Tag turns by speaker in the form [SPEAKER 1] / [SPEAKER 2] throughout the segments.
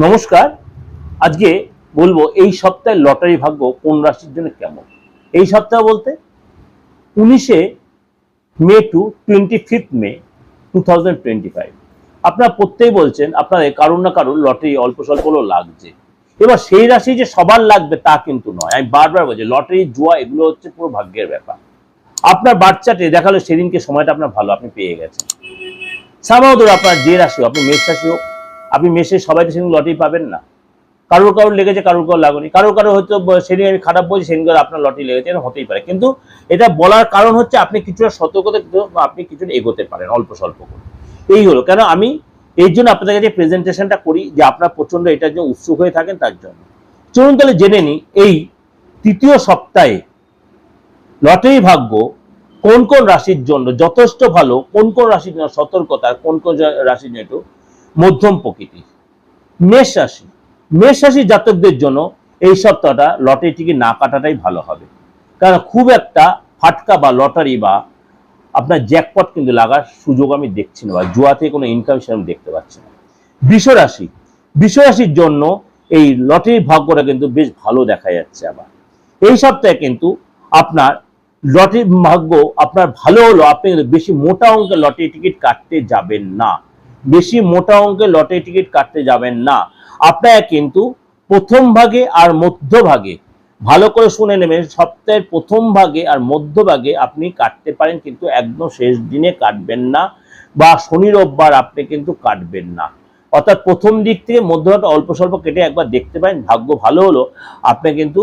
[SPEAKER 1] নমস্কার। আজকে বলব এই সপ্তাহে লটারি ভাগ্য কোন রাশির জন্য কেমন? এই সপ্তাহ বলতে উনিশে May to twenty fifth May two thousand twenty five আপনারা প্রত্যেকেই বলছেন আপনাদের কারুর না কারুর লটারি অল্প স্বল্প হলেও লাগছে। এবার সেই রাশি যে সবার লাগবে তা কিন্তু নয়। আমি বারবার বলছি লটারি জুয়া এগুলো হচ্ছে পুরো ভাগ্যের ব্যাপার। আপনার বাচ্চাটে দেখাল সেদিনকে সময়টা আপনার ভালো আপনি পেয়ে গেছেন। সামাও ধরো আপনার যে রাশি হোক, আপনি মেষ রাশি হোক আপনি মেষে সবাই তো সেদিন লটারি পাবেন না। কারোর কারোর লেগেছে, কারোর কারোর লাগেনি। কারোর কারোর হয়তো সেদিন আমি খারাপ বলছি, সেদিন আপনার লটারি লেগেছে, এরকম হতেই পারে। কিন্তু এটা বলার কারণ হচ্ছে আপনি কিছুটা সতর্কতা আপনি কিছুটা এগোতে পারেন, অল্প স্বল্প করে। এই হলো। কেন আমি এই জন্য আপনাদের কাছে প্রেজেন্টেশনটা করি যে আপনার প্রচণ্ড এটার জন্য উৎসুক হয়ে থাকেন তার জন্য। চলুন তাহলে জেনে নিই, এই তৃতীয় সপ্তাহে লটারি ভাগ্য কোন কোন রাশির জন্য যথেষ্ট ভালো, কোন কোন রাশির জন্য সতর্কতা, কোন কোন রাশির জন্য একটু মধ্যম প্রকৃতির মেষ রাশি মেষ রাশির জাতকদের জন্য এই সপ্তাহটা লটারি টিকিট না কাটাটাই ভালো হবে। কারণ খুব একটা ফাটকা বা লটারি বা আপনার জ্যাকপট কিন্তু লাগার সুযোগ আমি দেখছি না বা জুয়া থেকে কোনো ইনকাম সেরকম দেখতে পাচ্ছি না। বৃষ রাশি বৃষ রাশির জন্য এই লটারির ভাগ্যটা কিন্তু বেশ ভালো দেখা যাচ্ছে আবার এই সপ্তাহে কিন্তু আপনার লটারির ভাগ্য আপনার ভালো হলো, আপনি কিন্তু বেশি মোটা অঙ্কের লটারি টিকিট কাটতে যাবেন না। বেশি মোটা অঙ্কের লটারি টিকিট কাটতে যাবেন না। আপনার কিন্তু প্রথম ভাগে আর মধ্যভাগে ভালো করে শুনে নেবেন, সপ্তাহের প্রথম ভাগে আর মধ্যভাগে আপনি কাটতে পারেন কিন্তু একদম শেষ দিনে কাটবেন না বা শনি রোববার আপনি কিন্তু কাটবেন না। অর্থাৎ প্রথম দিক থেকে মধ্যভাগে অল্প স্বল্প কেটে একবার দেখতে পারেন, ভাগ্য ভালো হলো, আপনি কিন্তু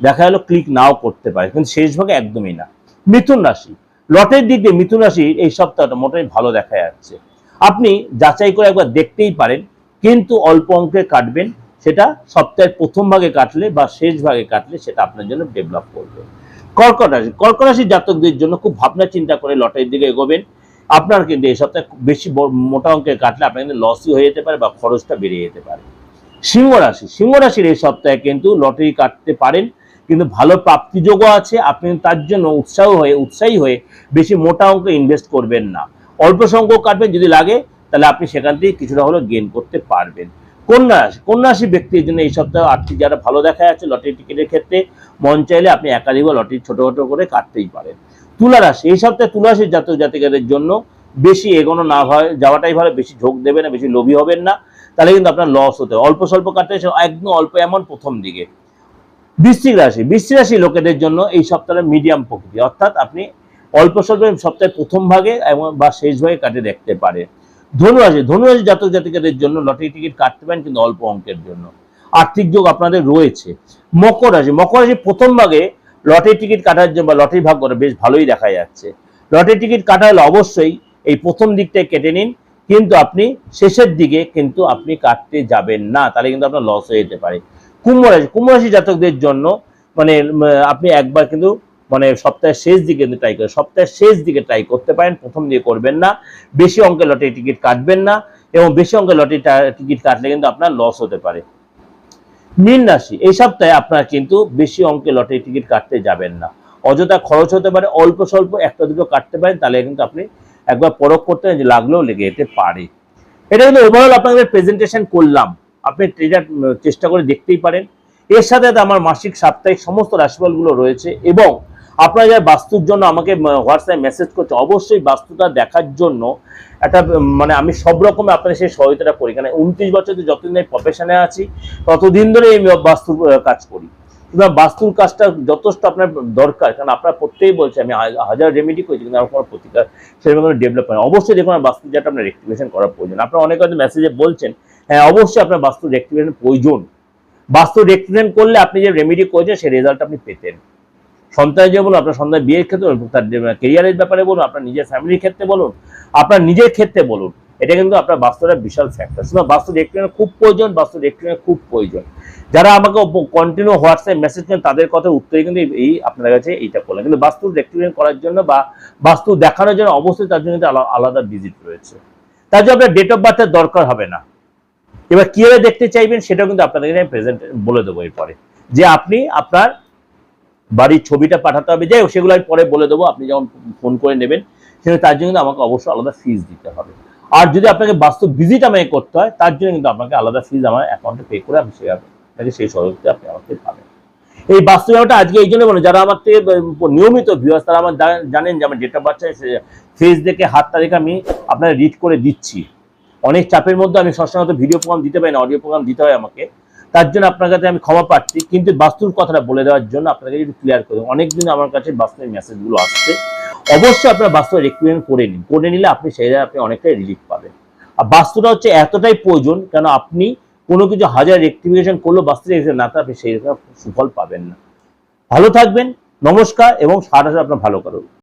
[SPEAKER 1] দেখা গেলো ক্লিক নাও করতে পারে কিন্তু শেষ ভাগে একদমই না। মিথুন রাশি লটের দিক দিয়ে মিথুন রাশি এই সপ্তাহটা মোটামুটি ভালো দেখা যাচ্ছে। আপনি যাচাই করে একবার দেখতেই পারেন, কিন্তু অল্প অঙ্কে কাটবেন, সেটা সপ্তাহের প্রথম ভাগে কাটলে বা শেষ ভাগে কাটলে সেটা আপনার জন্য ডেভেলপ করবে। কর্কট রাশি, কর্কট রাশির জাতকদের জন্য খুব ভাবনা চিন্তা করে লটারির দিকে এগোবেন। আপনার কিন্তু এই সপ্তাহে বেশি মোটা অঙ্কের কাটলে আপনার কিন্তু লসই হয়ে যেতে পারে বা খরচটা বেড়ে যেতে পারে। সিংহ রাশি, সিংহ রাশির এই সপ্তাহে কিন্তু লটারি কাটতে পারেন, কিন্তু ভালো প্রাপ্তিযোগও আছে, আপনি তার জন্য উৎসাহ হয়ে, উৎসাহী হয়ে বেশি মোটা অঙ্কে ইনভেস্ট করবেন না। অল্প সংখ্যক কাটবেন, যদি লাগে, তাহলে আপনি সেখান থেকে কিছুটা হলেও গেন করতে পারবেন। কন্যা রাশি ব্যক্তির জন্য এই সপ্তাহে আর্থিক যারা ভালো দেখা যাচ্ছে লটারি টিকিটের ক্ষেত্রে, মন চাইলে আপনি একাধিকবার লটারি ছোটো ছোট করে কাটতেই পারেন। তুলা রাশি এই সপ্তাহে তুলা রাশির জাতক জাতিকাদের জন্য বেশি এগোনো না হয়, যাওয়াটাই ভালো, বেশি ঝোঁক দেবেন না, বেশি লোভী হবেন না, তাহলে কিন্তু আপনার লস হতে। অল্প স্বল্প কাটতে একদম অল্প এমন প্রথম দিকে। বৃশ্চিক রাশি বৃশ্চিক রাশি লোকেদের জন্য এই সপ্তাহে মিডিয়াম প্রকৃতি, অর্থাৎ আপনি অল্প স্বল্প সপ্তাহের প্রথম ভাগে এবং বা শেষ ভাগে কাটে দেখতে পারে। ধনুরাশি ধনুরাশি জাতক জাতিকাদের জন্য লটারি টিকিট কাটতে পারেন কিন্তু অল্প অঙ্কের জন্য। আর্থিক যোগ আপনাদের রয়েছে। মকর রাশি মকর রাশি প্রথম ভাগে লটারি টিকিট কাটার জন্য বা লটারি ভাগ করে বেশ ভালোই দেখা যাচ্ছে। লটারি টিকিট কাটা হলে অবশ্যই এই প্রথম দিকটায় কেটে নিন, কিন্তু আপনি শেষের দিকে কিন্তু আপনি কাটতে যাবেন না, তাহলে কিন্তু আপনার লস হয়ে যেতে পারে। কুম্ভ রাশি কুম্ভ রাশি জাতকদের জন্য মানে আপনি একবার কিন্তু মানে সপ্তাহের শেষ দিকে কিন্তু ট্রাই করেন সপ্তাহের শেষ দিকে ট্রাই করতে পারেন প্রথম দিকে করবেন না। বেশি অঙ্কের লটারি টিকিট কাটবেন না এবং বেশি অঙ্কের লটারি টিকিট কাটলে কিন্তু আপনার লস হতে পারে। মীন রাশি এই সপ্তাহে আপনার কিন্তু বেশি অঙ্কের লটারি টিকিট কাটতে যাবেন না। অযথা খরচ হতে পারে অল্প স্বল্প একটা দুটো কাটতে পারেন তাহলে কিন্তু আপনি একবার পরখ করতে যে লাগলেও লেগে যেতে পারে। এটা কিন্তু ওভারঅল আপনাদের প্রেজেন্টেশন করলাম। আপনি উম, চেষ্টা করে দেখতেই পারেন। এর সাথে আমার মাসিক সাপ্তাহিক সমস্ত রাশিফলগুলো রয়েছে এবং আপনারা যারা বাস্তুর জন্য আমাকে হোয়াটসঅ্যাপে মেসেজ করছে, অবশ্যই বাস্তুটা দেখার জন্য একটা মানে আমি সব রকমের আপনার সেই সহায়তাটা করি। কারণ উনত্রিশ বছর যতদিন আমি প্রফেশনে আছি, ততদিন ধরে এই বাস্তুর কাজ করি। সুতরাং বাস্তুর কাজটা যথেষ্ট আপনার দরকার। কারণ আপনার প্রত্যেকেই বলছে, আমি হাজার রেমেডি করেছি, কিন্তু আমার কোনো প্রতিকার সেরকম কোনো ডেভেলপ হয় অবশ্যই দেখুন বাস্তু যেটা আপনার রেক্টিভেশন করার প্রয়োজন। আপনারা অনেক হয়তো মেসেজে বলছেন হ্যাঁ অবশ্যই আপনার বাস্তু রেক্টিভেশন প্রয়োজন। বাস্তু রেক্টিভেশন করলে আপনি যে রেমেডি করেছেন, সেই রেজাল্ট আপনি পেতেন। সন্তানের যে বলুন, আপনার সন্তানের বিয়ের ক্ষেত্রে বলুন, তার কেরিয়ারের ব্যাপারে বলুন, আপনার নিজের ফ্যামিলির ক্ষেত্রে বলুন, আপনার নিজের ক্ষেত্রে বলুন, এটা কিন্তু আপনার বাস্তুটা বিশাল ফ্যাক্টর শুধু বাস্তু রেক্টিভেশন খুব প্রয়োজন বাস্তু রেক্টিভেশন খুব প্রয়োজন। যারা আমাকে কন্টিনিউ হোয়াটসঅ্যাপ মেসেজ করেন, তাদের কথা উত্তরে কিন্তু এই- আপনার কাছে এইটা করলেন কিন্তু বাস্তু রেক্টিভেশন করার জন্য বা বাস্তু দেখানোর জন্য অবশ্যই তার জন্য আলাদা ভিজিট রয়েছে। তার জন্য আপনার ডেট অফ বার্থের দরকার হবে না। এবার কীভাবে দেখতে চাইবেন, সেটাও কিন্তু আপনাদের আমি প্রেজেন্ট বলে দেবো এরপরে। যে আপনি আপনার বাড়ির ছবিটা পাঠাতে হবে। যাই সেগুলো আমি পরে বলে দেবো। আপনি যখন ফোন করে নেবেন সেটা তার জন্য কিন্তু আমাকে অবশ্যই আলাদা ফিজ দিতে হবে। আর যদি আপনাকে বাস্তব ভিজিট আমাকে করতে হয়, তার জন্য কিন্তু আপনাকে আলাদা ফিজ আমার অ্যাকাউন্টে পে করে আমি আপনাকে সেই সহযোগিতা আপনি আমাকে পাবেন। এই বাস্তব ব্যাপারটা আজকে এই জন্য বলে যারা আমার থেকে নিয়মিত ভিউয়ার্স তারা আমার জানেন যে আমার ডেট বার্থ ফেস দেখে হাত, তারিখ আমি আপনার রিড করে দিচ্ছি। অনেক চাপের মধ্যে আমি সবসময় ভিডিও প্রোগ্রাম দিতে পারি না অডিও প্রোগ্রাম দিতে হয় আমাকে। তার জন্য আপনার কাছে আমি ক্ষমা পাচ্ছি কিন্তু বাস্তুর কথাটা বলে দেওয়ার জন্য আপনাকে একটু ক্লিয়ার করে অনেকদিন আমার কাছে বাস্তবের মেসেজগুলো আসছে। অবশ্যই আপনার বাস্তব রেকুইমেন্ট করে নিন। করে নিলে আপনি সেই আপনি অনেকটাই রিলিফ পাবেন। আর বাস্তুটা হচ্ছে এতটাই প্রয়োজন, কেন আপনি কোনো কিছু হাজার রেক্টিফিকেশন করলেও বাস্তু না আপনি সেই সুফল পাবেন না। ভালো থাকবেন, নমস্কার এবং সারাটা আপনার ভালো করুন